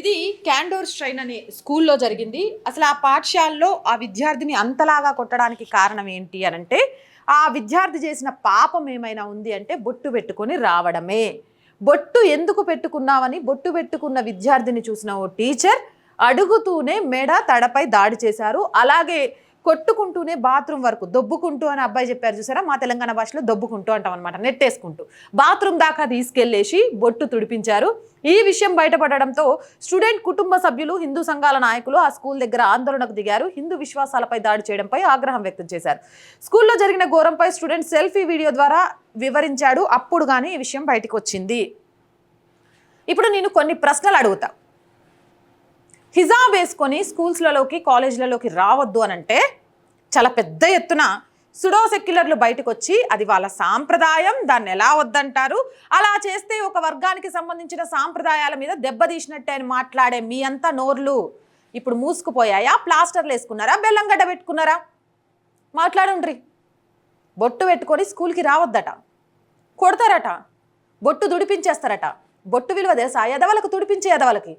ఇది క్యాండోర్ స్ట్రైన్ అనే స్కూల్లో జరిగింది. అసలు ఆ పాఠశాలలో ఆ విద్యార్థిని అంతలాగా కొట్టడానికి కారణం ఏంటి అని అంటే ఆ విద్యార్థి చేసిన పాపం ఏమైనా ఉంది అంటే బొట్టు పెట్టుకొని రావడమే. బొట్టు ఎందుకు పెట్టుకున్నావని బొట్టు పెట్టుకున్న విద్యార్థిని చూసిన ఓ టీచర్ అడుగుతూనే మెడ తడపై దాడి చేశారు. అలాగే కొట్టుకుంటూనే బాత్రూమ్ వరకు దొబ్బుకుంటూ అని అబ్బాయి చెప్పారు చూసారా? మా తెలంగాణ భాషలో దొబ్బుకుంటూ అంటాం అనమాట నెట్టేసుకుంటూ. బాత్రూమ్ దాకా తీసుకెళ్ళేసి బొట్టు తుడిపించారు. ఈ విషయం బయటపడడంతో స్టూడెంట్ కుటుంబ సభ్యులు హిందూ సంఘాల నాయకులు ఆ స్కూల్ దగ్గర ఆందోళనకు దిగారు. హిందూ విశ్వాసాలపై దాడి చేయడంపై ఆగ్రహం వ్యక్తం చేశారు. స్కూల్లో జరిగిన ఘోరంపై స్టూడెంట్ సెల్ఫీ వీడియో ద్వారా వివరించాడు. అప్పుడు కానీ ఈ విషయం బయటకు వచ్చింది. ఇప్పుడు నేను కొన్ని ప్రశ్నలు అడుగుతా. హిజాబ్ వేసుకొని స్కూల్స్లలోకి కాలేజీలలోకి రావద్దు అని అంటే చాలా పెద్ద ఎత్తున సుడో సెక్యులర్లు బయటకు వచ్చి అది వాళ్ళ సాంప్రదాయం దాన్ని ఎలా వద్దంటారు? అలా చేస్తే ఒక వర్గానికి సంబంధించిన సాంప్రదాయాల మీద దెబ్బతీసినట్టే అని మాట్లాడే మీ అంతా నోర్లు ఇప్పుడు మూసుకుపోయాయా? ప్లాస్టర్లు వేసుకున్నారా? బెల్లం గడ్డ పెట్టుకున్నారా? మాట్లాడుండ్రి. బొట్టు పెట్టుకొని స్కూల్కి రావద్దట. కొడతారట. బొట్టు దుడిపించేస్తారట బొట్టు విలువ తెలుసా? ఎదవలకు తుడిపించే ఎదవలకి.